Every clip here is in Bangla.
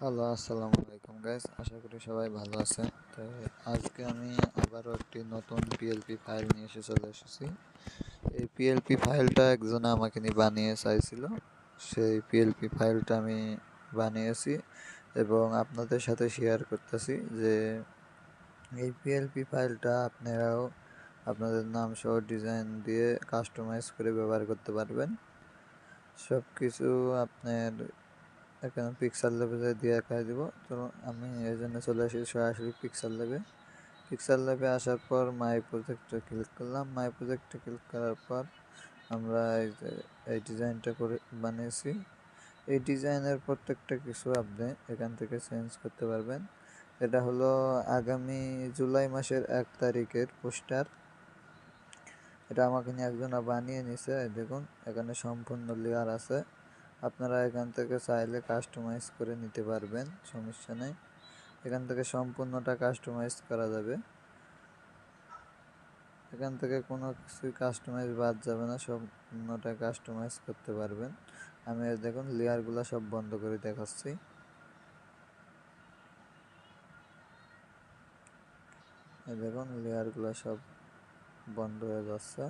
হ্যালো আসসালামু আলাইকুম গাইস আশা করি সবাই ভালো আছেন। তো আজকে আমি আবারও একটি নতুন পিএলপি ফাইল নিয়ে এসে চলে এসেছি। এই পিএলপি ফাইলটা একজনে আমাকে নিয়ে বানিয়ে চাইছিল। সেই পিএলপি ফাইলটা আমি বানিয়েছি এবং আপনাদের সাথে শেয়ার করতেছি যে এই পিএলপি ফাইলটা আপনারাও আপনাদের নাম সহ ডিজাইন দিয়ে কাস্টমাইজ করে ব্যবহার করতে পারবেন। সব কিছু আপনার এখানে পিক্সেল লেভেলে দিয়ে দেখাই দিব। তো আমি এই জন্য চলে আসি, সরাসরি পিক্সেল লেভে পিক্সেল লেভে আসার পর মাই প্রজেক্টে ক্লিক করলাম। মাই প্রজেক্টে ক্লিক করার পর আমরা এই ডিজাইনটা করে বানিয়েছি। এই ডিজাইনের প্রত্যেকটা কিছু আপনি এখান থেকে চেঞ্জ করতে পারবেন। এটা হলো আগামী জুলাই মাসের এক তারিখের পোস্টার এটা আমাকে নিয়ে একজন বানিয়ে নিছে। দেখুন, এখানে সম্পূর্ণ লেয়ার আছে। আপনারা এখান থেকে চাইলে কাস্টমাইজ করে নিতে পারবেন, সমস্যা নেই। এখান থেকে সম্পূর্ণটা কাস্টমাইজ করা যাবে। এখান থেকে কোনো কিছুই কাস্টমাইজ বাদ যাবে না, সম্পূর্ণটা কাস্টমাইজ করতে পারবেন। আমি দেখুন লেয়ারগুলো সব বন্ধ করে দেখাচ্ছি। দেখুন লেয়ারগুলো সব বন্ধ হয়ে যাচ্ছে।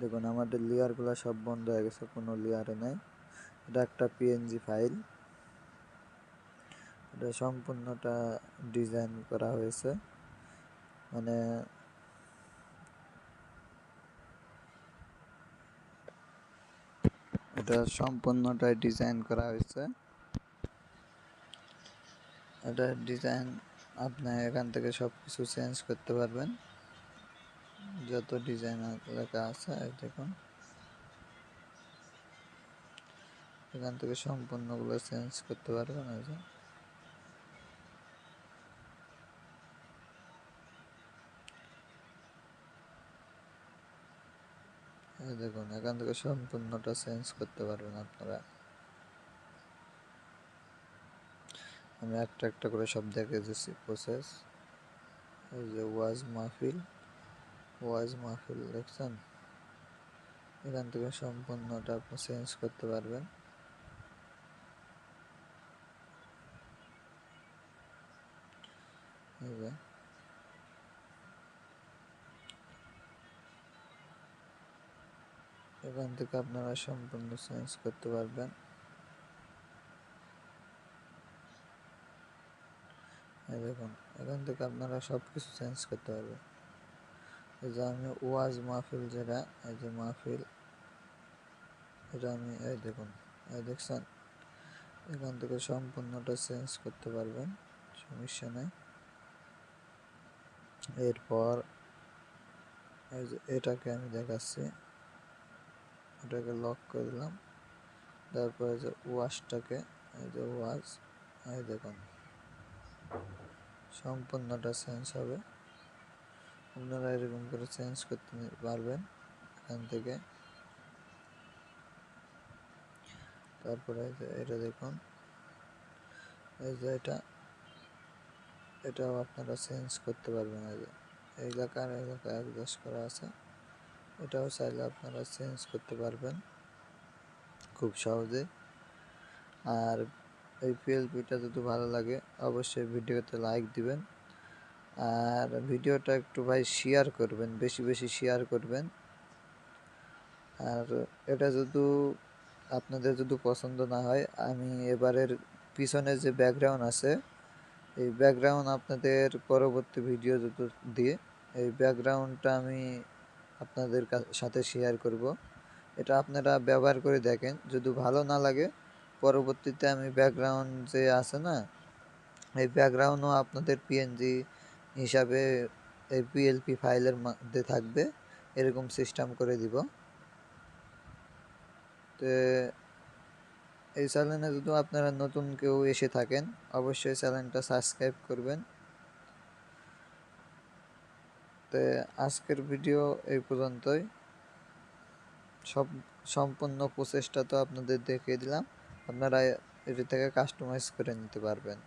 দেখুন, আমাদের লেয়ারগুলো সব বন্ধ হয়ে গেছে, কোনো লেয়ারে নাই। এটা একটা পিএনজি ফাইল এটা সম্পূর্ণটা ডিজাইন করা হয়েছে। মানে এটা সম্পূর্ণটাই ডিজাইন করা হয়েছে। এটা ডিজাইন আপনি এখান থেকে সব কিছু চেঞ্জ করতে পারবেন। যত ডিজাইন লেখা আছে দেখুন। এখান থেকে সম্পূর্ণগুলো চেঞ্জ করতে পারবেন, এই যে। দেখুন, এখান থেকে সম্পূর্ণটা চেঞ্জ করতে পারবেন আপনারা। আমি একটা একটা করে সব দেখে দিচ্ছি প্রসেস ওয়াজ মাহফিল। ওয়াজ মাহফিল দেখছেন? এখান থেকে সম্পূর্ণটা আপনি চেঞ্জ করতে পারবেন। এখান থেকে আপনারা সম্পূর্ণ চেঞ্জ করতে পারবেন। দেখুন, এখান থেকে আপনারা সব কিছু চেঞ্জ করতে পারবেন। যে আমি ওয়াজ মাহফিল যেটা, এই যে মাহফিল, এটা আমি, এই দেখুন, এই দেখছেন? এখান থেকে সম্পূর্ণটা চেঞ্জ করতে পারবেন, সমস্যা নেই। এরপর, এই যে এটাকে আমি দেখাচ্ছি, এটাকে লক করে দিলাম। তারপরে যে ওয়াশটাকে এই যে ওয়াশ এই দেখুন, সম্পূর্ণটা চেঞ্জ হবে। আপনারা এরকম করে চেঞ্জ করতে পারবেন এখান থেকে। তারপরে এটা দেখুন। এই যে এটা, এটাও আপনারা চেঞ্জ করতে পারবেন এই যে। এলাকার এলাকা অ্যাডজাস্ট করা আছে। এটাও চাইলে আপনারা চেঞ্জ করতে পারবেন খুব সহজে। আর এই পিএলপিটা যদি ভালো লাগে, অবশ্যই ভিডিওতে লাইক দিবেন। আর ভিডিওটা একটু ভাই শেয়ার করবেন, বেশি বেশি শেয়ার করবেন। আর এটা যদি আপনাদের যদি পছন্দ না হয়, আমি এবারের পিছনে যে ব্যাকগ্রাউন্ড আছে, এই ব্যাকগ্রাউন্ড আপনাদের পরবর্তী ভিডিও যদি দিয়ে, এই ব্যাকগ্রাউন্ডটা আমি আপনাদের সাথে শেয়ার করব। এটা আপনারা ব্যবহার করে দেখেন, যদি ভালো না লাগে, পরবর্তীতে আমি ব্যাকগ্রাউন্ড যে আছে না, এই ব্যাকগ্রাউন্ডও আপনাদের পিএনজি হিসাবে এই পিএলপি ফাইলের মধ্যে থাকবে। এরকম সিস্টেম করে দিব। তো এই চ্যানেলে যদি আপনারা নতুন কেউ এসে থাকেন, অবশ্যই চ্যানেলটা সাবস্ক্রাইব করবেন। তো আজকের ভিডিও এই পর্যন্তই। সব সম্পূর্ণ প্রসেসটা তো আপনাদের দেখিয়ে দিলাম। আপনারা এটি থেকে কাস্টমাইজ করে নিতে পারবেন।